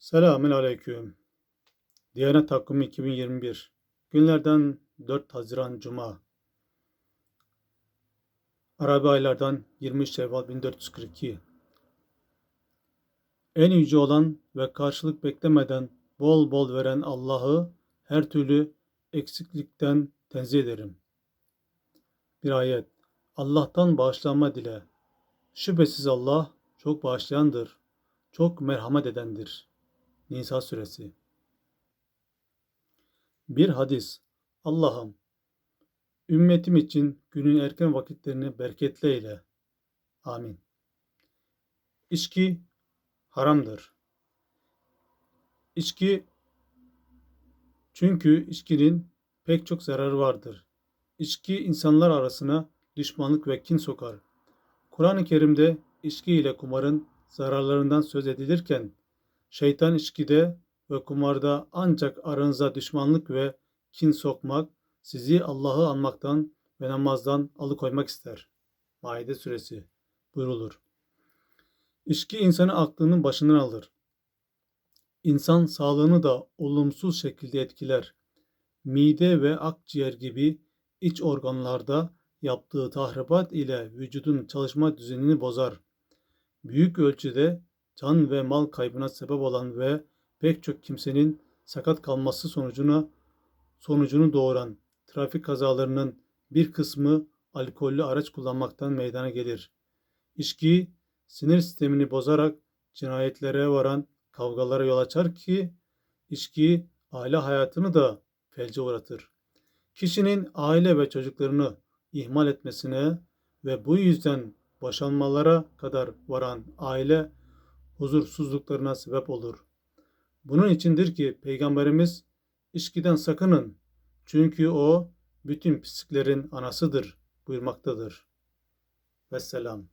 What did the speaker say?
Selamün aleyküm. Diyanet Takvimi 2021. Günlerden 4 Haziran Cuma. Arabi aylardan 23 Şevval 1442. En yüce olan ve karşılık beklemeden bol bol veren Allah'ı her türlü eksiklikten tenzih ederim. Bir ayet. Allah'tan bağışlanma dile. Şüphesiz Allah çok bağışlayandır, çok merhamet edendir. Nisa suresi. Bir hadis. Allah'ım ümmetim için günün erken vakitlerini bereketli eyle. Amin. İçki haramdır. İçki çünkü içkinin pek çok zararı vardır. İçki insanlar arasına düşmanlık ve kin sokar. Kur'an-ı Kerim'de içki ile kumarın zararlarından söz edilirken şeytan içkide ve kumarda ancak aranıza düşmanlık ve kin sokmak, sizi Allah'ı anmaktan ve namazdan alıkoymak ister. Maide suresi buyrulur. İçki insanı aklının başından alır. İnsan sağlığını da olumsuz şekilde etkiler. Mide ve akciğer gibi iç organlarda yaptığı tahribat ile vücudun çalışma düzenini bozar. Büyük ölçüde can ve mal kaybına sebep olan ve pek çok kimsenin sakat kalması sonucuna sonucunu doğuran trafik kazalarının bir kısmı alkollü araç kullanmaktan meydana gelir. İçki sinir sistemini bozarak cinayetlere varan kavgalara yol açar ki içki aile hayatını da felce uğratır. Kişinin aile ve çocuklarını ihmal etmesine ve bu yüzden boşanmalara kadar varan aile huzursuzluklarına sebep olur. Bunun içindir ki Peygamberimiz içkiden sakının çünkü o bütün pisliklerin anasıdır buyurmaktadır. Vesselam.